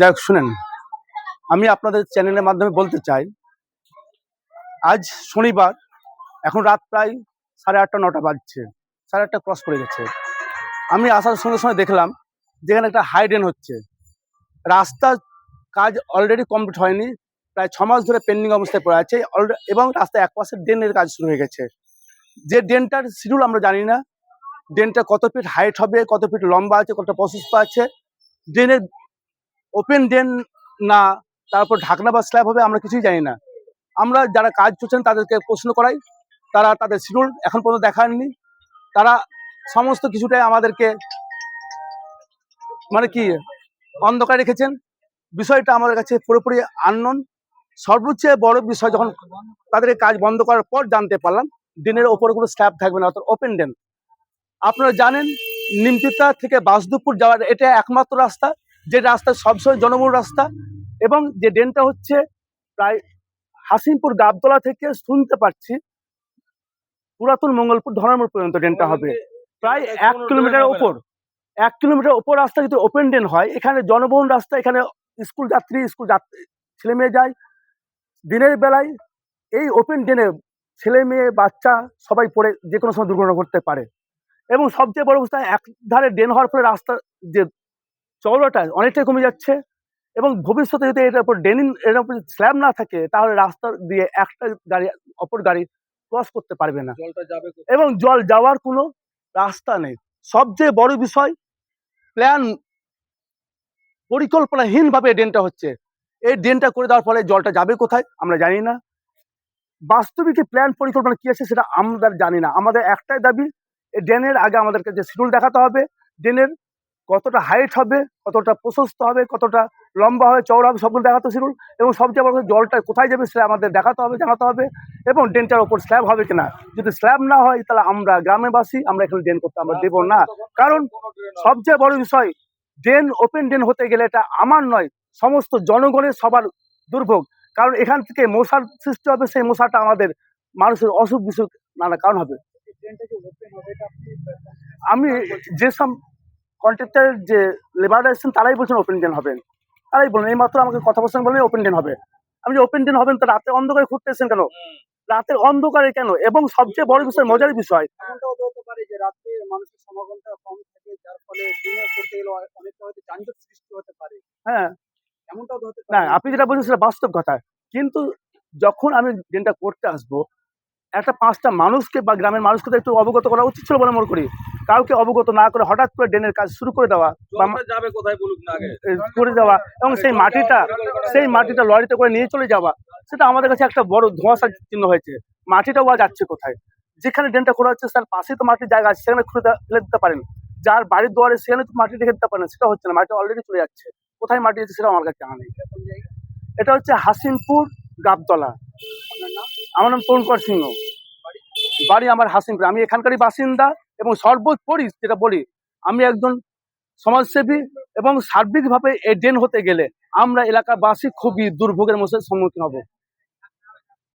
যাই শুনেন, আমি আপনাদের চ্যানেলের মাধ্যমে বলতে চাই, আজ শনিবার, এখন রাত প্রায় সাড়ে আটটা, নটা বাজছে, সাড়ে আটটা ক্রস করে গেছে। আমি আসার সঙ্গে সঙ্গে দেখলাম, যেখানে একটা হাই ড্রেন হচ্ছে। রাস্তার কাজ অলরেডি কমপ্লিট হয়নি, প্রায় ছ মাস ধরে পেন্ডিং অবস্থায় পড়ে আছে এবং রাস্তায় এক পাশে ড্রেনের কাজ শুরু হয়ে গেছে। যে ড্রেনটার শিডিউল আমরা জানি না ড্রেনটা কত ফিট হাইট হবে, কত ফিট লম্বা আছে কত প্রশস্ত আছে ড্রেনের ওপেন ড্রেন না, তারপর ঢাকনা বা স্ল্যাব হবে, আমরা কিছুই জানি না। আমরা যারা কাজ করছেন, তাদেরকে প্রশ্ন করাই। তারা তাদের শিডিউল এখন পর্যন্ত দেখাননি তারা সমস্ত কিছুটাই আমাদেরকে মানে কি, অন্ধকার রেখেছেন। বিষয়টা আমাদের কাছে পুরোপুরি আননোন সর্বোচ্চ বড় বিষয় যখন তাদের কাজ বন্ধ করার পর জানতে পারলাম ড্রেনের ওপরে কোনো স্ল্যাব থাকবে না, অর্থাৎ ওপেন ড্রেন আপনারা জানেন, নিমতিতা থেকে বাসদুপুর যাওয়ার এটা একমাত্র রাস্তা। যে রাস্তা সবসময় জনবহুল রাস্তা এবং যে ড্রেনটা হচ্ছে প্রায় হাসিমপুর গাবতলা থেকে শুনতে পাচ্ছি পুরাতন মঙ্গলপুর ধর্মপুর পর্যন্ত ড্রেনটা হবে। প্রায় এক কিলোমিটার ওপর এক কিলোমিটার ওপর রাস্তা যদি ওপেন ড্রেন হয়। এখানে জনবহুল রাস্তা এখানে স্কুল যাত্রী স্কুল যাত্রী ছেলে মেয়ে যায়। দিনের বেলায় এই ওপেন ড্রেনে ছেলে মেয়ে বাচ্চা সবাই পড়ে যে কোনো সময় দুর্ঘটনা ঘটতে পারে। এবং সবচেয়ে বড় অবস্থা এক ধারে ড্রেন হওয়ার ফলে রাস্তা যে চওড়াটা অনেকটাই কমে যাচ্ছে এবং ভবিষ্যতে যদি এটার উপর ড্রেনিং এর উপর স্ল্যাব না থাকে তাহলে রাস্তা দিয়ে একটা গাড়ি অপর গাড়ি ক্রস করতে পারবে না। যাবে এবং জল যাওয়ার কোনো রাস্তা নেই। সবচেয়ে বড় বিষয় প্ল্যান পরিকল্পনাহীনভাবে ড্রেনটা হচ্ছে। এই ড্রেনটা করে দেওয়ার ফলে জলটা যাবে কোথায় আমরা জানি না। বাস্তবিক প্ল্যান পরিকল্পনা কি আছে সেটা আমরা জানি না। আমাদের একটাই দাবি এই ড্রেনের আগে আমাদেরকে যে শিডিউল দেখাতে হবে ড্রেনের কতটা হাইট হবে, কতটা প্রশস্ত হবে, কতটা লম্বা হবে, চওড়া হবে, সবগুলো দেখাতে শিডিউল এবং সবচেয়ে বড় জলটা কোথায় যাবে সেটা আমাদের দেখাতে হবে, জানাতে হবে। এবং ড্রেনটার ওপর স্ল্যাব হবে কিনা। যদি স্ল্যাব না হয়, তাহলে আমরা গ্রামেবাসী, আমরা এখানে ড্রেন করতে আমরা দেবো না। কারণ সবচেয়ে বড় বিষয়, ড্রেন ওপেন ড্রেন হতে গেলে এটা আমার নয়, সমস্ত জনগণের সবার দুর্ভোগ। কারণ এখান থেকে মশার সৃষ্টি হবে, সেই মশাটা আমাদের মানুষের অসুখ বিসুখ নানা কারণ হবে। আমি যেসব কন্ট্রাক্টর যে লেবাররা এসেছেন তারাই বলছেন ওপেন ড্রেন হবেন তারাই বলেন এই মাত্র আমাকে কথা বলছেন বলেন ওপেন ড্রেন হবে। আমি যে ওপেন ড্রেন হবেন তো রাতে অন্ধকারে ঘুরতে এসেছেন কেন। রাতের অন্ধকারে কেন? এবং সবচেয়ে বড় বিষয় মজার বিষয়। এমনটাও তো হতে পারে যে রাত্রে মানুষের সমাগমটা কম থাকে যার ফলে করতে গেলে অনেকটা যানজট সৃষ্টি হতে পারে। হ্যাঁ। না আপনি যেটা বলছেন সেটা বাস্তব কথা। কিন্তু যখন আমি ড্রেনটা করতে আসব একটা পাঁচটা মানুষকে বা গ্রামের মানুষকে তো একটু অবগত করা উচিত ছিল বলে মনে করি। কাউকে অবগত না করে হঠাৎ করে ড্রেনের কাজ শুরু করে দেওয়া বা মা- জলটা যাবে কোথায় বলুক না আগে? এ, করে দেওয়া এবং সেই মাটিটা সেই মাটিটা লরিতে করে নিয়ে চলে যাওয়া সেটা আমাদের কাছে একটা বড় ধোঁয়াশার চিহ্ন হয়েছে। মাটিটাও আজ যাচ্ছে কোথায়? যেখানে ড্রেনটা করা হচ্ছে তার পাশে তো মাটির জায়গা আছে সেখানে খুঁড়ে দে- ফেলে দিতে পারেন। যার বাড়ির দুয়ারে সেখানে তো মাটি রেখে দিতে পারেন সেটা হচ্ছে না মাটিটা অলরেডি চলে যাচ্ছে। কোথায় মাটি যাচ্ছে সেটা আমার কাছে জানা নেই। এটা হচ্ছে হাসিমপুর গাবতলা। আমার নাম তরুণকর সিংহ। বাড়ি আমার হাসিমপুর আমি এখানকারই বাসিন্দা এবং সর্বোপরি যেটা বলি, আমি একজন সমাজসেবী এবং সার্বিকভাবে এই ড্রেন হতে গেলে আমরা এলাকাবাসী খুবই দুর্ভোগের মধ্যে সম্মুখীন হব।